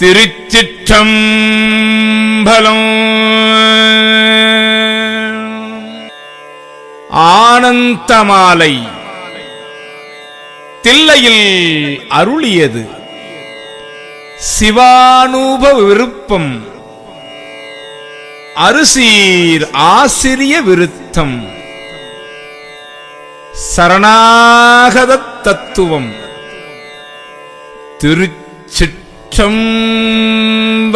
திருச்சிற்றம்பலம். ஆனந்தமாலை. தில்லையில் அருளியது. சிவானூப விருப்பம். அருசீர் ஆசிரிய விருத்தம். சரணாகத தத்துவம். திருச்சிற்ற மின்னேர்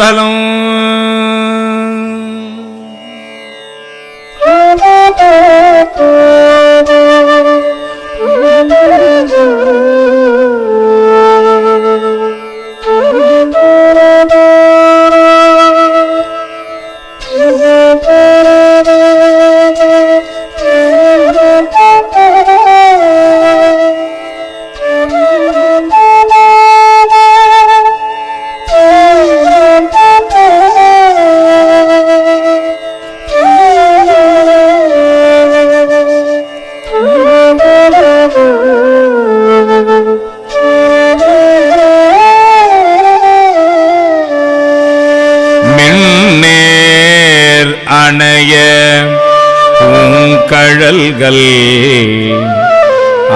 கடல்கள்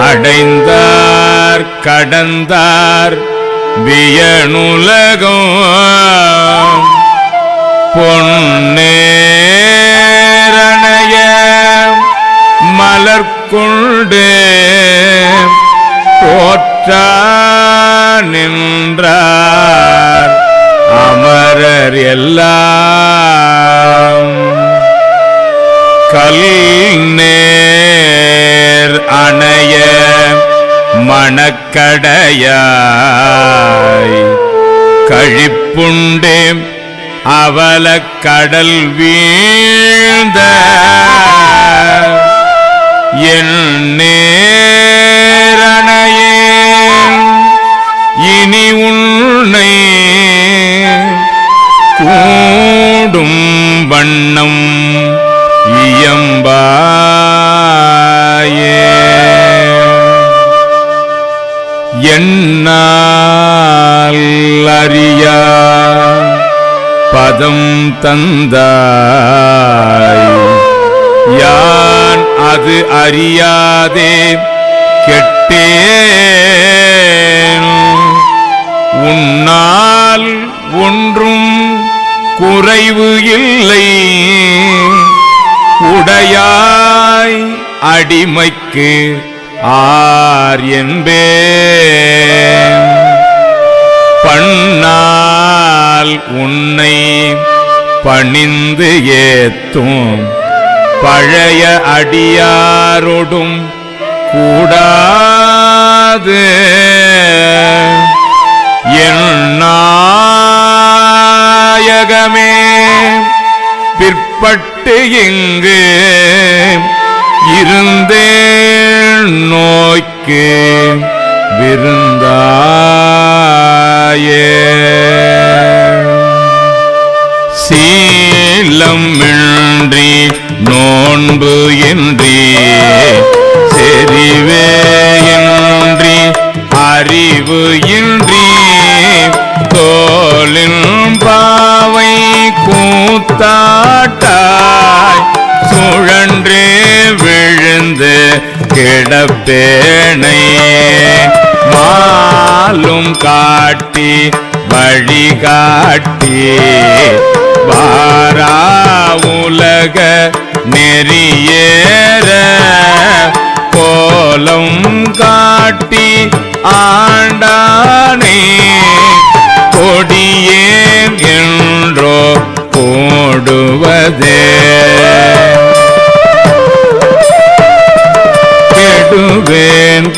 அடைந்தார் கடந்தார் வியனுலகம். பொன்னேரணைய மலர்கொண்டு போற்றா நின்றார் அமரர் எல்லாம். கல் நேர் அணைய மணக்கடையாய். கழிப்புண்டே அவல கடல் வீழ்ந்த என் நேர பாதம் தந்தாய். யான் அது அறியாதே? கெட்டேன். உன்னால் ஒன்றும் குறைவு இல்லை. உடையாய் அடிமைக்கு ஆர் என்பேன். பண்ணால் உன்னை பணிந்து ஏத்தும். பழைய அடியாரோடும் கூடாது. என் பிற்பட்டு இங்கு இருந்தே நோய்க்கு விருந்தாயே. சீலம் இன்றி நோன்பு இன்றி செறிவே இன்றி அறிவு இன்றி தோலின் பாவை கூத்தாட்டாய் சுழன்றே விழுந்து கிடப்பேனை. நாளும் காட்டி வழிகாட்டி வாரா உலக நெறியேற கோலம் காட்டி ஆண்டானே. கொடியேன் என்றோ போடுவதே.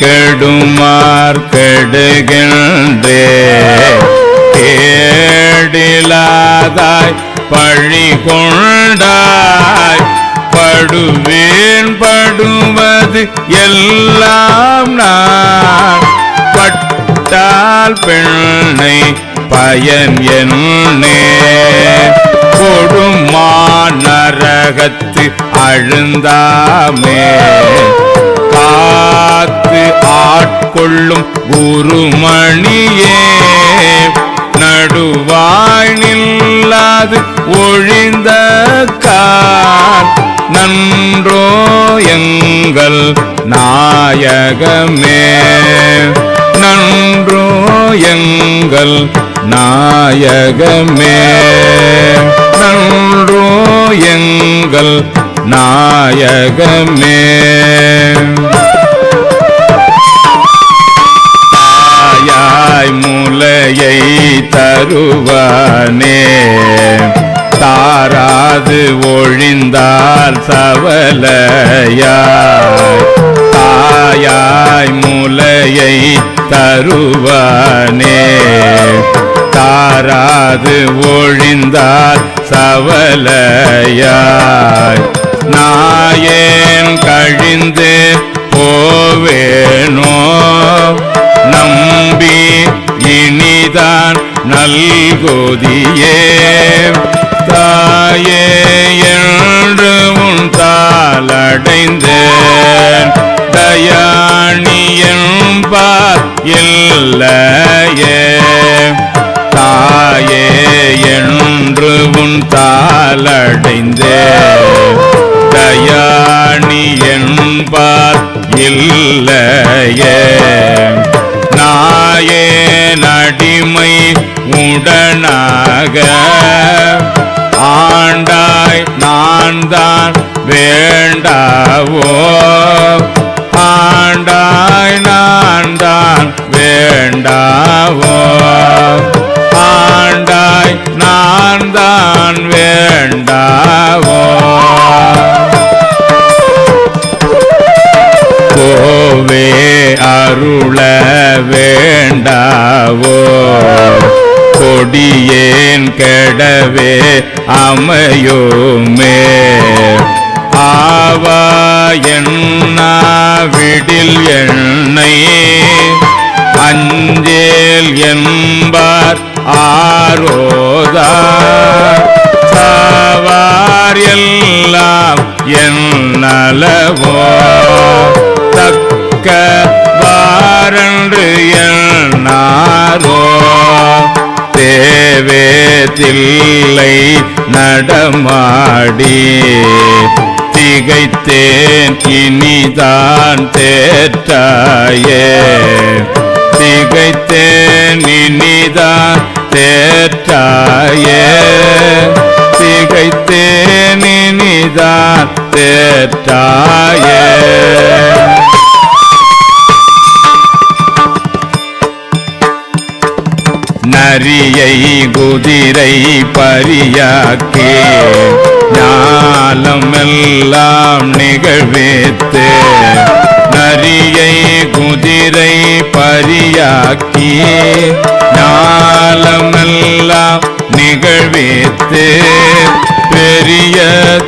கெடுமார் கெடுகின்றே. கேடிலாதாய் பழி கொண்டாய் படுவேன் படுவது எல்லாம் நான். பட்டால் பெண்ணை பயன் என்னே. கொடுமா நரகத்து அழுந்தாமே. காத்து ஆட்கொள்ளும் குருமணியே நடுவ நில்லாது ஒழிந்த கார். நன்றோ எங்கள் நாயகமே. நன்றோ எங்கள் நாயகமே. நன்றோ எங்கள் நாயகமே தாயாய் முலையை தருவானே. தாராது ஒழிந்தால் சவலையாய். தாயாய் முலையை தருவானே. தாராது ஒழிந்தால் சவலையாய். நாயேன் கழிந்து போவேனோ? நம்பி இனிதான் நல்கோதியே. தாயே இல்லையே. நாயே நடிமை உடனாக. ஆண்டாய் நான் தான் வேண்டாவோ கெடவே அமையோமே. ஆவா என்னா எண்ணை. அஞ்சேல் என்பார் ஆரோதா சாவார் எல்லாம் என் நலவோ. தக்க வாரன் தில்லை நடமாடி. திகைத்தேன் இனிதான் தேற்றாயே. திகைத்தேன் நரியை குதிரை பரியாக்கே ஞாலம் எல்லாம் நிகழ்வித்து. நரியை குதிரை பரியாக்கி ஞாலமெல்லாம் நிகழ்வித்து. பெரிய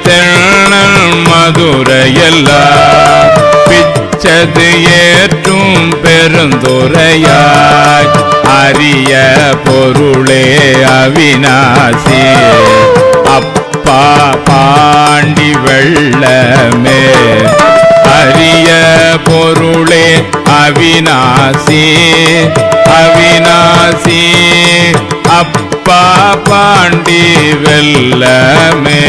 தென்னல் மதுரையெல்லாம் பிச்சது ஏற்றும் பெருந்துரையாய் அரிய பொருளே அவினாசி அப்பா பாண்டி வெள்ளமே அரிய பொருளே அவினாசி அவினாசி அப்பா பாண்டி வெள்ளமே.